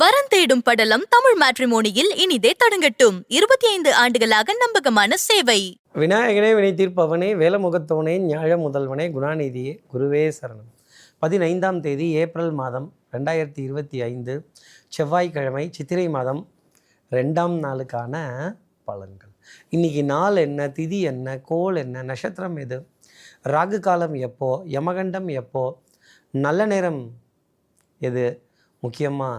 வரன் தேடும் படலம் தமிழ் மேட்ரிமோனியில் இனிதே தொடங்கட்டும். இருபத்தி ஐந்து ஆண்டுகளாக நம்பகமான சேவை. விநாயகனே வினை தீர்ப்பவனே வேலமுகத்தவனே ஞாழ முதல்வனே குணாநிதியே குருவே சரணம். பதினைந்தாம் தேதி ஏப்ரல் மாதம் ரெண்டாயிரத்தி இருபத்தி ஐந்து செவ்வாய்க்கிழமை சித்திரை மாதம் ரெண்டாம் நாளுக்கான பலன்கள். இன்னைக்கு நாள் என்ன திதி என்ன கோள் என்ன நட்சத்திரம் எது ராகு காலம் எப்போ யமகண்டம் எப்போ நல்ல நேரம் எது முக்கியமாக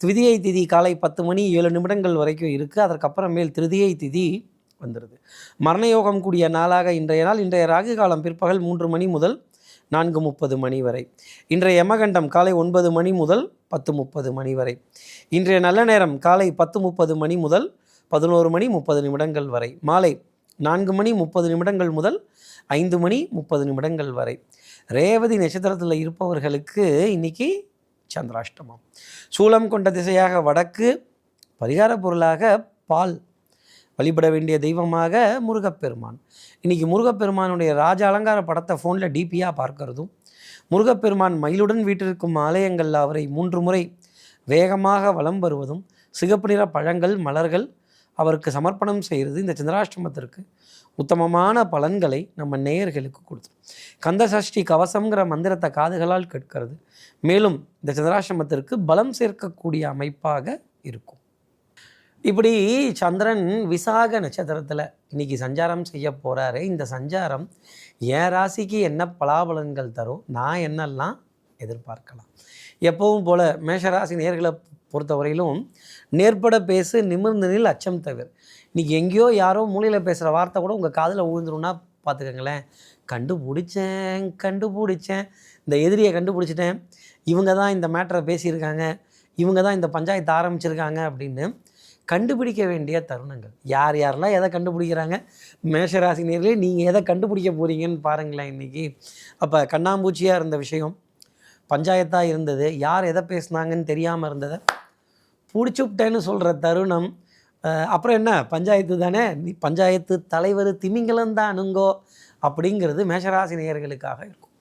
திதியை திதி காலை பத்து மணி ஏழு நிமிடங்கள் வரைக்கும் இருக்குது அதற்கப்புறமேல் திருதியை திதி வந்துடுது மரணயோகம் கூடிய நாளாக இன்றைய நாள். இன்றைய ராகு காலம் பிற்பகல் மூன்று மணி முதல் நான்கு முப்பது மணி வரை. இன்றைய யமகண்டம் காலை ஒன்பது மணி முதல் பத்து முப்பது மணி வரை. இன்றைய நல்ல நேரம் காலை பத்து முப்பது மணி முதல் பதினோரு மணி முப்பது நிமிடங்கள் வரை. மாலை நான்கு மணி முப்பது நிமிடங்கள் முதல் ஐந்து மணி முப்பது நிமிடங்கள் வரை. ரேவதி நட்சத்திரத்தில் இருப்பவர்களுக்கு இன்னைக்கு சந்திராஷ்டமம். சூலம் கொண்ட திசையாக வடக்கு பரிகார பொருளாக பால். வழிபட வேண்டிய தெய்வமாக முருகப்பெருமான். இன்னைக்கு முருகப்பெருமானுடைய ராஜ அலங்கார படத்தை ஃபோனில் டிபியாக பார்க்கறதும் முருகப்பெருமான் மயிலுடன் வீட்டிற்கும் ஆலயங்கள் அவரை மூன்று முறை வேகமாக வலம் வருவதும் சிகப்பு நிற பழங்கள் மலர்கள் அவருக்கு சமர்ப்பணம் செய்கிறது இந்த சந்திராஷ்டமத்திற்கு உத்தமமான பலன்களை நம்ம நேயர்களுக்கு கொடுத்தோம் கந்த சஷ்டி கவசம்ங்கிற மந்திரத்தை காதுகளால் கேட்கிறது. மேலும் இந்த சந்திராசிரமத்திற்கு பலம் சேர்க்கக்கூடிய அமைப்பாக இருக்கும். இப்படி சந்திரன் விசாக நட்சத்திரத்தில் இன்னைக்கு சஞ்சாரம் செய்ய போகிறாரு இந்த சஞ்சாரம் என் ராசிக்கு என்ன பலாபலன்கள் தரும் நான் என்னெல்லாம் எதிர்பார்க்கலாம். எப்பவும் போல் மேஷராசி நேர்களை பொறுத்தவரையிலும் நேர்பட பேசு நிமிர்ந்தனில் அச்சம் தவிர. இன்றைக்கி எங்கேயோ யாரோ மூலையில் பேசுகிற வார்த்தை கூட உங்கள் காதில் விழுந்துரும்னா பார்த்துக்கங்களேன் கண்டுபிடிச்சேன் கண்டுபிடிச்சேன். இந்த எதிரியை கண்டுபிடிச்சிட்டேன். இவங்க தான் இந்த மேட்டரை பேசியிருக்காங்க. இவங்க தான் இந்த பஞ்சாயத்து ஆரம்பிச்சிருக்காங்க அப்படின்னு கண்டுபிடிக்க வேண்டிய தருணங்கள். யார் யாரெல்லாம் எதை கண்டுபிடிக்கிறாங்க? மேஷராசினியர்களே நீங்கள் எதை கண்டுபிடிக்க போகிறீங்கன்னு பாருங்களேன் இன்றைக்கி அப்போ கண்ணாம்பூச்சியாக இருந்த விஷயம் பஞ்சாயத்தாக இருந்தது யார் எதை பேசுனாங்கன்னு தெரியாமல் இருந்ததை பிடிச்சிப்பிட்டேன்னு சொல்கிற தருணம் அப்புறம் என்ன? பஞ்சாயத்து தானே? நீ பஞ்சாயத்து தலைவர் திமிங்கலம் தான் அப்படிங்கிறது மேஷராசி நேயர்களுக்காக இருக்கும்.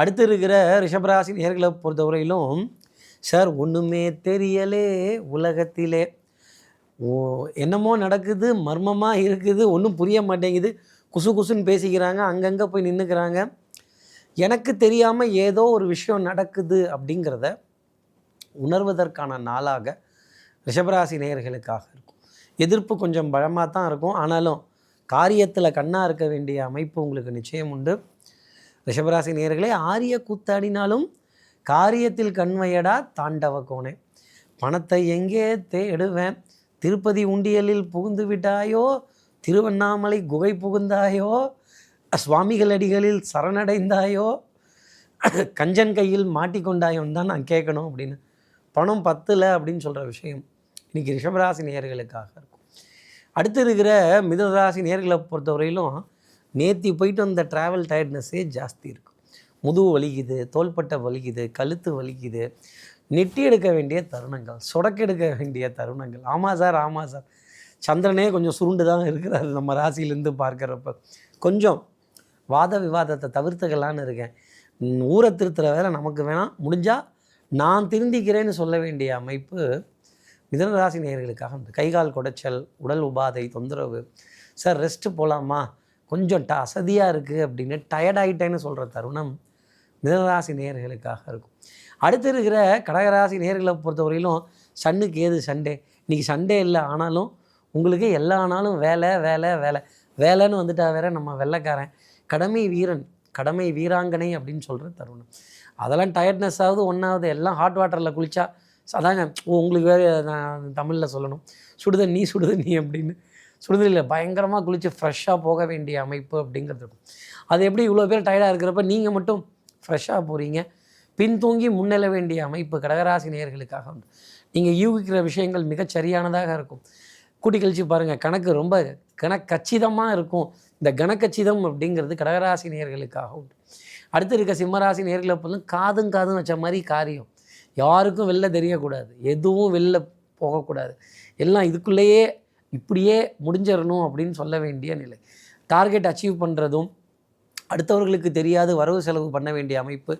அடுத்து இருக்கிற ரிஷபராசி நேயர்களை பொறுத்தவரையிலும் சார் ஒன்றுமே தெரியலே உலகத்திலே. ஓ என்னமோ நடக்குது மர்மமாக இருக்குது ஒன்றும் புரிய மாட்டேங்குது. குசு குசுன்னு பேசிக்கிறாங்க அங்கங்கே போய் நின்றுக்கிறாங்க எனக்கு தெரியாமல் ஏதோ ஒரு விஷயம் நடக்குது அப்படிங்கிறத உணர்வதற்கான நாளாக ரிஷபராசி நேயர்களுக்காக இருக்கும். எதிர்ப்பு கொஞ்சம் பலமாக தான் இருக்கும். ஆனாலும் காரியத்தில் கண்ணாக இருக்க வேண்டிய அமைப்பு உங்களுக்கு நிச்சயம் உண்டு. ரிஷபராசி நேயர்களே ஆரிய கூத்தாடினாலும் காரியத்தில் கண்மையடா தாண்டவ கோணே. பணத்தை எங்கே தேடுவேன்? திருப்பதி உண்டியலில் புகுந்து விட்டாயோ? திருவண்ணாமலை குகை புகுந்தாயோ? சுவாமிகள் அடிகளில் சரணடைந்தாயோ? கஞ்சன் கையில் மாட்டிக்கொண்டாயோன்னு தான் நான் கேட்கணும் அப்படின்னு. பணம் பத்தில் அப்படின்னு சொல்கிற விஷயம். இன்றைக்கி ரிஷபராசி நேர்களுக்காக இருக்கும். அடுத்து இருக்கிற மிதுனராசி நேர்களை பொறுத்தவரையிலும் நேத்தி போயிட்டு வந்த ட்ராவல் டயர்ட்னஸ்ஸே ஜாஸ்தி இருக்கும். முதுகு வலிக்குது தோள்பட்டை வலிக்குது கழுத்து வலிக்குது. நெட்டி எடுக்க வேண்டிய தருணங்கள் சொடக்கெடுக்க வேண்டிய தருணங்கள். ஆமாம் சார் ஆமாம் சார். சந்திரனே கொஞ்சம் சுருண்டு தான் இருக்கிறார் நம்ம ராசியிலேருந்து பார்க்குறப்ப. கொஞ்சம் வாத விவாதத்தை தவிர்த்துக்கலான்னு இருக்கேன். ஊரை திருத்துற வேலை நமக்கு வேணாம். முடிஞ்சால் நான் திருந்திக்கிறேன்னு சொல்ல வேண்டிய அமைப்பு மிதனராசி நேயர்களுக்காக இந்த கைகால் குடைச்சல் உடல் உபாதை தொந்தரவு. சார் ரெஸ்ட்டு போகலாமா கொஞ்சம் ட அசதியாக இருக்குது அப்படின்னு டயர்டாயிட்டேன்னு சொல்கிற தருணம் மிதனராசி நேயர்களுக்காக இருக்கும். அடுத்து இருக்கிற கடகராசி நேயர்களை பொறுத்தவரையிலும் சன்னுக்கு ஏது சண்டே? இன்றைக்கி சண்டே இல்லை ஆனாலும் உங்களுக்கு எல்லா நாளும் வேலை வேலை வேலை. வேலைன்னு வந்துட்டா வேற நம்ம வெள்ளைக்காரன். கடமை வீரன் கடமை வீராங்கனை அப்படின்னு சொல்கிற தருணம். அதெல்லாம் டயர்ட்னஸ் ஆகுது ஒன்றாவது எல்லாம் ஹாட் வாட்டரில் குளித்தா அதாங்க உங்களுக்கு வேறு நான் தமிழில் சொல்லணும். சுடுத நீ சுடுத நீ அப்படின்னு சுடுதலில் பயங்கரமாக குளித்து ஃப்ரெஷ்ஷாக போக வேண்டிய அமைப்பு அப்படிங்கிறது இருக்கும். அது எப்படி இவ்வளோ பேர் டயர்டாக இருக்கிறப்ப நீங்கள் மட்டும் ஃப்ரெஷ்ஷாக போகிறீங்க பின்தூங்கி முன்னெழ வேண்டிய அமைப்பு கடகராசி நேயர்களுக்காக உண்டு. நீங்கள் யூகிக்கிற விஷயங்கள் மிகச் சரியானதாக இருக்கும். கூட்டி கழிச்சு பாருங்கள் கணக்கு ரொம்ப கணக்கச்சிதமாக இருக்கும். இந்த கணக்கச்சிதம் அப்படிங்கிறது கடகராசி நேர்களுக்காக உண்டு. அடுத்து இருக்க சிம்மராசி நேர்களை போலும் காதும் காதும் வச்ச மாதிரி காரியம். யாருக்கும் வெளில தெரியக்கூடாது. எதுவும் வெளில போகக்கூடாது. எல்லாம் இதுக்குள்ளேயே இப்படியே முடிஞ்சிடணும் அப்படின்னு சொல்ல வேண்டிய நிலை. டார்கெட் அச்சீவ் பண்ணுறதும் அடுத்தவர்களுக்கு தெரியாது வரவு செலவு பண்ண வேண்டிய அமைப்பு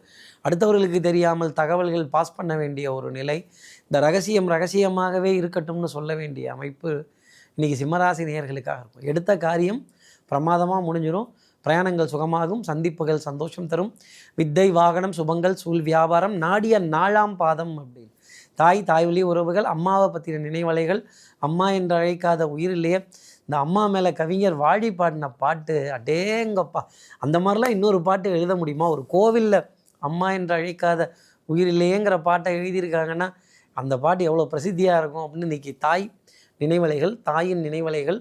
அடுத்தவர்களுக்கு தெரியாமல் தகவல்கள் பாஸ் பண்ண வேண்டிய ஒரு நிலை இந்த ரகசியம் ரகசியமாகவே இருக்கட்டும்னு சொல்ல வேண்டிய அமைப்பு இன்றைக்கி சிம்மராசி நேயர்களுக்காக இருக்கும். எடுத்த காரியம் பிரமாதமாக முடிஞ்சிடும் பிரயாணங்கள் சுகமாகும் சந்திப்புகள் சந்தோஷம் தரும். வித்தை வாகனம் சுபங்கள் சூழ் வியாபாரம் நாடிய நாலாம் பாதம் அப்படின்னு. தாய் தாய் வழி உறவுகள் அம்மாவை பற்றின நினைவலைகள் அம்மா என்று அழைக்காத உயிரிலேயே. இந்த அம்மா மேலே கவிஞர் வாழி பாடின பாட்டு அடேங்கப்பா. அந்த மாதிரிலாம் இன்னொரு பாட்டு எழுத முடியுமா? ஒரு கோவிலில் அம்மா என்று அழைக்காத உயிரில்லையேங்கிற பாட்டை எழுதியிருக்காங்கன்னா அந்த பாட்டு எவ்வளோ பிரசித்தியாக இருக்கும் அப்படின்னு இன்றைக்கி தாய் நினைவலைகள் தாயின் நினைவலைகள்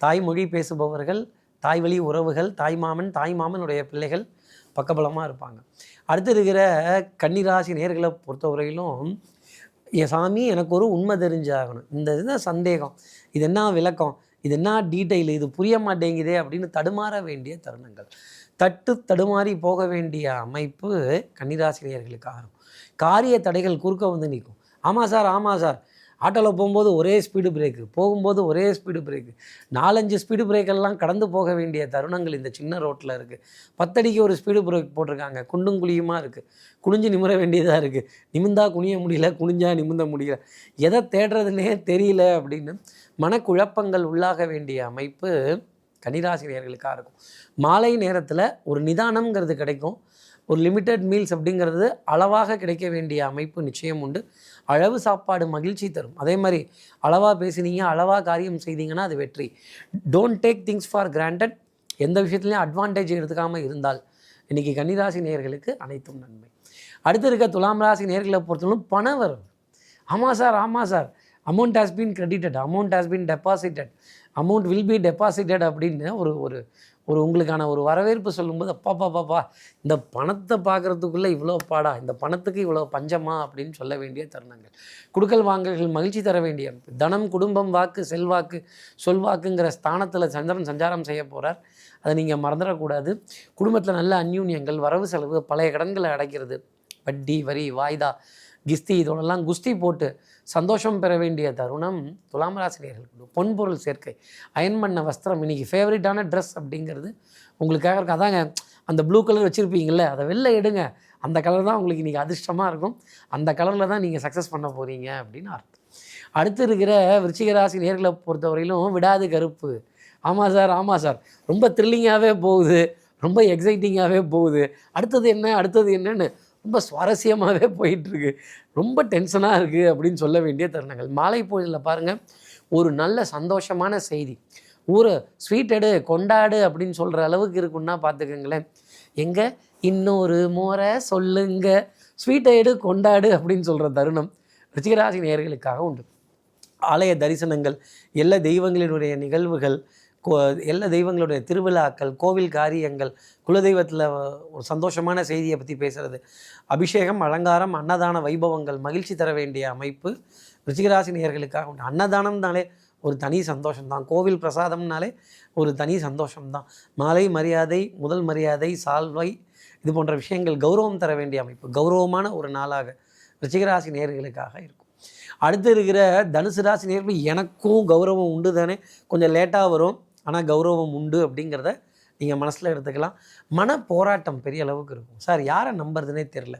தாய்மொழி பேசுபவர்கள் தாய் வழி உறவுகள் தாய் மாமன் தாய் மாமனுடைய பிள்ளைகள் பக்கபலமாக இருப்பாங்க. அடுத்து இருக்கிற கன்னிராசி நேர்களை பொறுத்தவரையிலும் என் சாமி எனக்கு ஒரு உண்மை தெரிஞ்சாகணும். இந்த இதுதான் சந்தேகம். இது என்ன விளக்கம்? இது என்ன டீட்டெயில் இது புரிய மாட்டேங்குதே அப்படின்னு தடுமாற வேண்டிய தருணங்கள். தட்டு தடுமாறி போக வேண்டிய அமைப்பு கன்னிராசி நேயர்களுக்காக காரிய தடைகள் குறுக்க வந்து நிற்கும். ஆமாம் சார் ஆமாம் சார். ஆட்டோவில் போகும்போது ஒரே ஸ்பீடு பிரேக்கு போகும்போது ஒரே ஸ்பீடு பிரேக்கு நாலஞ்சு ஸ்பீடு பிரேக்கெல்லாம் கடந்து போக வேண்டிய தருணங்கள் இந்த சின்ன ரோட்டில் இருக்குது பத்தடிக்கு ஒரு ஸ்பீடு பிரேக் போட்டிருக்காங்க. குண்டும் குழியுமாக இருக்குது குனிஞ்சு நிமிர வேண்டியதாக இருக்குது நிமிந்தா குனிய முடியல குனிஞ்சா நிமிந்த முடியல. எதை தேடுறதுனே தெரியல அப்படின்னு மனக்குழப்பங்கள் உள்ளாக வேண்டிய அமைப்பு கன்னிராசினியர்களுக்காக இருக்கும். மாலை நேரத்தில் ஒரு நிதானம்ங்கிறது கிடைக்கும். ஒரு லிமிட்டட் மீல்ஸ் அப்படிங்கிறது அளவாக கிடைக்க வேண்டிய அமைப்பு நிச்சயம் உண்டு. அளவு சாப்பாடு மகிழ்ச்சி தரும். அதே மாதிரி அளவாக பேசினீங்க அளவாக காரியம் செய்தீங்கன்னா அது வெற்றி. Don't take things for granted எந்த விஷயத்துலையும் அட்வான்டேஜ் எடுத்துக்காமல் இருந்தால் இன்றைக்கி கன்னிராசி நேயர்களுக்கு அனைத்தும் நன்மை. அடுத்து இருக்க துலாம் ராசி நேர்களை பொறுத்தவரைக்கும் பணம் வரும் ஆமாம் சார் ஆமாம் sir. Amount has been credited amount has been deposited amount will be deposited அப்படின்னு ஒரு ஒரு ஒரு உங்களுக்கான ஒரு வரவேற்பு சொல்லும்போது அப்பா பாப்பா இந்த பணத்தை பார்க்குறதுக்குள்ளே இவ்வளோ பாடா இந்த பணத்துக்கு இவ்வளோ பஞ்சமா? அப்படின்னு சொல்ல வேண்டிய தருணங்கள். குடுக்கல் வாங்கல்கள் மகிழ்ச்சி தர வேண்டிய தனம் குடும்பம் வாக்கு செல்வாக்கு சொல்வாக்குங்கிற ஸ்தானத்தில் சந்திரன் சஞ்சாரம் செய்ய போகிறார் அதை நீங்கள் மறந்துடக்கூடாது. குடும்பத்தில் நல்ல அந்யூன்யங்கள் வரவு செலவு பழைய கடன்களை அடைக்கிறது. வட்டி வரி வாய்தா கிஸ்தி இதோடெல்லாம் குஸ்தி போட்டு சந்தோஷம் பெற வேண்டிய தருணம் துலாம் ராசினியர்களுக்கு. பொன்பொருள் சேர்க்கை. அயன் பண்ண வஸ்திரம். இன்றைக்கி ஃபேவரட்டான ட்ரெஸ் அப்படிங்கிறது உங்களுக்காக இருக்கும் அதாங்க அந்த ப்ளூ கலர் வச்சுருப்பீங்கள்ல அதை வெளில எடுங்க. அந்த கலர் தான் உங்களுக்கு இன்றைக்கி அதிர்ஷ்டமாக இருக்கும். அந்த கலரில் தான் நீங்கள் சக்ஸஸ் பண்ண போகிறீங்க அப்படின்னு அர்த்தம். அடுத்து இருக்கிற விருச்சிகராசி நேர்களை பொறுத்தவரையிலும் விடாது கருப்பு. ஆமாம் சார் ஆமாம் சார். ரொம்ப த்ரில்லிங்காகவே போகுது. ரொம்ப எக்ஸைட்டிங்காகவே போகுது. அடுத்தது என்ன? அடுத்தது என்னன்னு ரொம்ப சுவாரஸ்யமாகவே போயிட்டுருக்கு. ரொம்ப டென்ஷனாக இருக்குது அப்படின்னு சொல்ல வேண்டிய தருணங்கள். மாலை பொழுதில் பாருங்கள் ஒரு நல்ல சந்தோஷமான செய்தி. ஊரை ஸ்வீட் எடு கொண்டாடு அப்படின்னு சொல்கிற அளவுக்கு இருக்குன்னா பார்த்துக்கங்களேன் எங்கே? இன்னொரு முறை சொல்லுங்க. ஸ்வீட்டை எடு கொண்டாடு அப்படின்னு சொல்கிற தருணம் ரிச்சிகராசி நேர்களுக்காக உண்டு. ஆலய தரிசனங்கள் எல்லா தெய்வங்களினுடைய நிகழ்வுகள் எல்லா தெய்வங்களுடைய திருவிழாக்கள் கோவில் காரியங்கள் குலதெய்வத்தில் ஒரு சந்தோஷமான செய்தியை பற்றி பேசுகிறது அபிஷேகம் அலங்காரம் அன்னதான வைபவங்கள் மகிழ்ச்சி தர வேண்டிய அமைப்பு. ரிச்சிகராசி நேயர்களுக்காக உண்டு. அன்னதானம்னாலே ஒரு தனி சந்தோஷம்தான். கோவில் பிரசாதம்னாலே ஒரு தனி சந்தோஷம்தான். மாலை மரியாதை முதல் மரியாதை சால்வை இது போன்ற விஷயங்கள் கௌரவம் தர வேண்டிய அமைப்பு. கௌரவமான ஒரு நாளாக ரிச்சிகராசி நேயர்களுக்காக இருக்கும். அடுத்து இருக்கிற தனுசு ராசி நேர்கள் எனக்கும் கௌரவம் உண்டு தானே கொஞ்சம் லேட்டாக வரும். ஆனால் கௌரவம் உண்டு அப்படிங்கிறத நீங்கள் மனசில் எடுத்துக்கலாம். மன போராட்டம் பெரிய அளவுக்கு இருக்கும். சார் யாரை நம்புறதுனே தெரில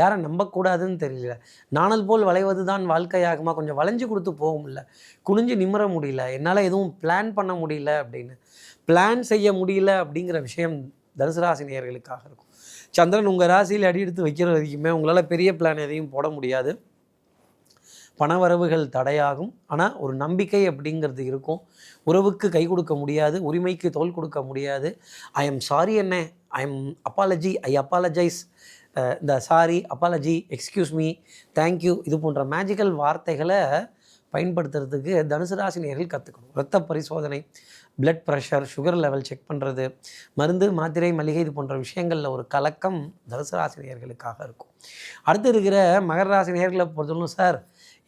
யாரை நம்பக்கூடாதுன்னு தெரியல. நாணல் போல் வளைவது தான் வாழ்க்கையாகுமா? கொஞ்சம் வளைஞ்சு கொடுத்து போக முடியல குனிஞ்சு நிமிர முடியல. என்னால் எதுவும் பிளான் பண்ண முடியல அப்படின்னு. பிளான் செய்ய முடியல அப்படிங்கிற விஷயம் தனுசு ராசி நேயர்களுக்காக இருக்கும். சந்திரன் உங்கள் ராசியில் அடி எடுத்து வைக்கிற வரைக்குமே உங்களால் பெரிய பிளான் எதையும் போட முடியாது. பணவரவுகள் தடையாகும். ஆனால் ஒரு நம்பிக்கை அப்படிங்கிறது இருக்கும். உறவுக்கு கை கொடுக்க முடியாது. உரிமைக்கு தோல் கொடுக்க முடியாது. ஐ எம் சாரி என்ன? I am apology I apologise இந்த sorry apology excuse me thank you இது போன்ற மேஜிக்கல் வார்த்தைகளை பயன்படுத்துறதுக்கு தனுசு ராசினியர்கள் கற்றுக்கணும் ரத்த பரிசோதனை blood pressure sugar level check பண்ணுறது மருந்து மாத்திரை மளிகை இது போன்ற விஷயங்களில் ஒரு கலக்கம் தனுசு ராசினியர்களுக்காக இருக்கும். அடுத்து இருக்கிற மகர ராசினியர்களை பொறுத்தவரைக்கும் சார்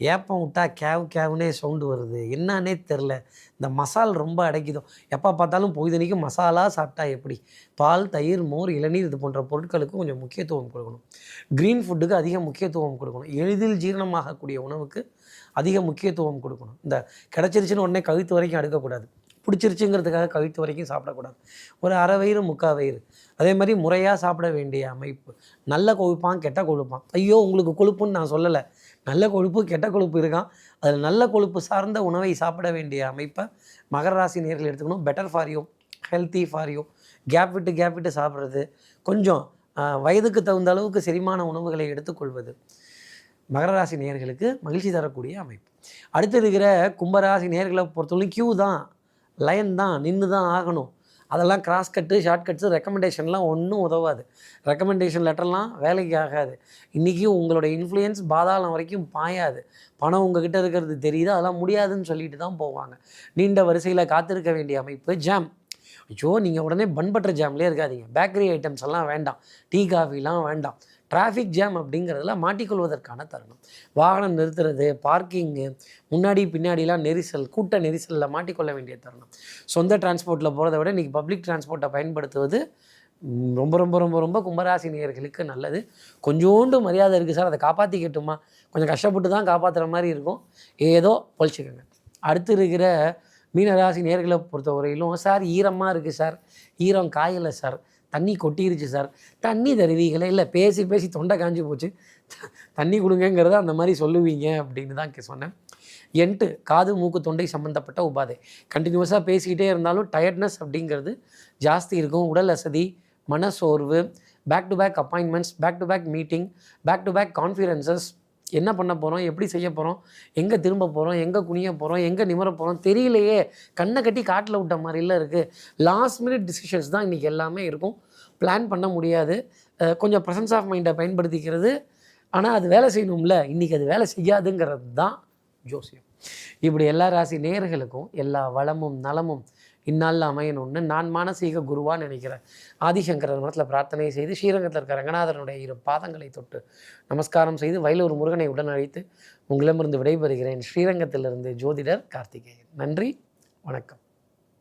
ஏப்பம் விட்டால் கேவ் கேவ்னே சவுண்டு வருது. என்னன்னே தெரில. இந்த மசால் ரொம்ப அடைக்குதோ எப்போ பார்த்தாலும் பொழுதனைக்கு மசாலா சாப்பிட்டா எப்படி? பால் தயிர் மோர் இளநீர் இது போன்ற பொருட்களுக்கு கொஞ்சம் முக்கியத்துவம் கொடுக்கணும். க்ரீன் ஃபுட்டுக்கு அதிக முக்கியத்துவம் கொடுக்கணும். எளிதில் ஜீரணமாகக்கூடிய உணவுக்கு அதிக முக்கியத்துவம் கொடுக்கணும். இந்த கிடச்சிருச்சுன்னு உடனே கழுத்து வரைக்கும் அடுக்கக்கூடாது. பிடிச்சிருச்சுங்கிறதுக்காக கழுத்து வரைக்கும் சாப்பிடக்கூடாது. ஒரு அரை வயிறு முக்கால் வயிறு. அதே மாதிரி முறையாக சாப்பிட வேண்டிய அமைப்பு. நல்ல கொழுப்பான் கெட்ட கொழுப்பான். ஐயோ உங்களுக்கு கொழுப்புன்னு நான் சொல்லலை. நல்ல கொழுப்பு கெட்ட கொழுப்பு இருக்கான் அதில் நல்ல கொழுப்பு சார்ந்த உணவை சாப்பிட வேண்டிய அமைப்பை மகர ராசி நேர்கள் எடுத்துக்கணும். Better for you healthy for you gap விட்டு கேப் விட்டு சாப்பிட்றது. கொஞ்சம் வயதுக்கு தகுந்த அளவுக்கு செரிமான உணவுகளை எடுத்துக்கொள்வது மகர ராசி நேர்களுக்கு மகிழ்ச்சி தரக்கூடிய அமைப்பு. அடுத்து இருக்கிற கும்பராசி நேர்களை பொறுத்தவரைக்கும் கியூ தான் லைன் தான் நின்று தான் ஆகணும். அதெல்லாம் கிராஸ் கட்டு ஷார்ட் கட்ஸு ரெக்கமெண்டேஷன்லாம் ஒன்றும் உதவாது. ரெக்கமெண்டேஷன் லெட்டர்லாம் வேலைக்கு ஆகாது. இன்றைக்கும் உங்களோட இன்ஃப்ளூயன்ஸ் பாதாளம் வரைக்கும் பாயாது. பணம் உங்ககிட்ட இருக்கிறது தெரியுது அதெல்லாம் முடியாதுன்னு சொல்லிட்டு தான் போவாங்க. நீண்ட வரிசையில் காத்திருக்க வேண்டிய அமைப்பு ஜாம் ஐயோ நீங்கள் உடனே பன் பட்டர் ஜாம்லேயே இருக்காதீங்க. பேக்கரி ஐட்டம்ஸ் எல்லாம் வேண்டாம். டீ காஃபிலாம் வேண்டாம். டிராஃபிக் ஜாம் அப்படிங்கிறதுல மாட்டிக்கொள்வதற்கான தருணம். வாகனம் நிறுத்துறது பார்க்கிங்கு முன்னாடி பின்னாடிலாம் நெரிசல் கூட்ட நெரிசலில் மாட்டிக்கொள்ள வேண்டிய தருணம். சொந்த டிரான்ஸ்போர்ட்டில் போகிறத விட இன்றைக்கி பப்ளிக் டிரான்ஸ்போர்ட்டை பயன்படுத்துவது ரொம்ப ரொம்ப ரொம்ப ரொம்ப கும்பராசி நேயர்களுக்கு நல்லது. கொஞ்சோண்டு மரியாதை இருக்குது சார் அதை காப்பாற்றிக்கட்டுமா கொஞ்சம் கஷ்டப்பட்டு தான் காப்பாற்றுற மாதிரி இருக்கும். ஏதோ பொழிச்சுக்கோங்க. அடுத்து இருக்கிற மீனராசி நேர்களை பொறுத்தவரையிலும் சார் ஈரமாக இருக்குது சார். ஈரம் காயலை சார். தண்ணி கொட்டிருச்சு சார். தண்ணி தருவீங்களே? இல்லை பேசி பேசி தொண்டை காஞ்சி போச்சு. த- தண்ணி கொடுங்கங்கிறத அந்த மாதிரி சொல்லுவீங்க அப்படின்னு தான் சொன்னேன். என்ட்டு காது மூக்கு தொண்டை சம்மந்தப்பட்ட உபாதை. கண்டினியூஸாக பேசிக்கிட்டே இருந்தாலும் டயர்ட்னஸ் அப்படிங்கிறது ஜாஸ்தி இருக்கும். உடல் அசதி மனசோர்வு back to back appointments back to back meeting back to back confidences என்ன பண்ண போகிறோம் எப்படி செய்ய போகிறோம் எங்கே திரும்ப போகிறோம் எங்கே குனிய போகிறோம் எங்கே நிமிர போகிறோம் தெரியலையே. கண்ணை கட்டி காட்டில் விட்ட மாதிரிலாம் இருக்குது லாஸ்ட் மினிட் டிசிஷன்ஸ் தான் இன்றைக்கி எல்லாமே இருக்கும். பிளான் பண்ண முடியாது. கொஞ்சம் ப்ரெசன்ஸ் ஆஃப் மைண்டை பயன்படுத்திக்கிறது. ஆனால் அது வேலை செய்யணும்ல. இன்றைக்கி அது வேலை செய்யாதுங்கிறது தான் ஜோசியம். இப்படி எல்லா ராசி நேயர்களுக்கும் எல்லா வளமும் நலமும் இந்நாளில் அமையணும்னு நான் மானசீக குருவா நினைக்கிறேன். ஆதிசங்கரர் மனத்தில் பிரார்த்தனை செய்து ஸ்ரீரங்கத்தில் இருக்க ரங்கநாதனுடைய இரு பாதங்களை தொட்டு நமஸ்காரம் செய்து வயலூர் முருகனை உடன் அழைத்து உங்களிடமிருந்து விடைபெறுகிறேன். ஸ்ரீரங்கத்திலிருந்து ஜோதிடர் கார்த்திகேயன். நன்றி வணக்கம்.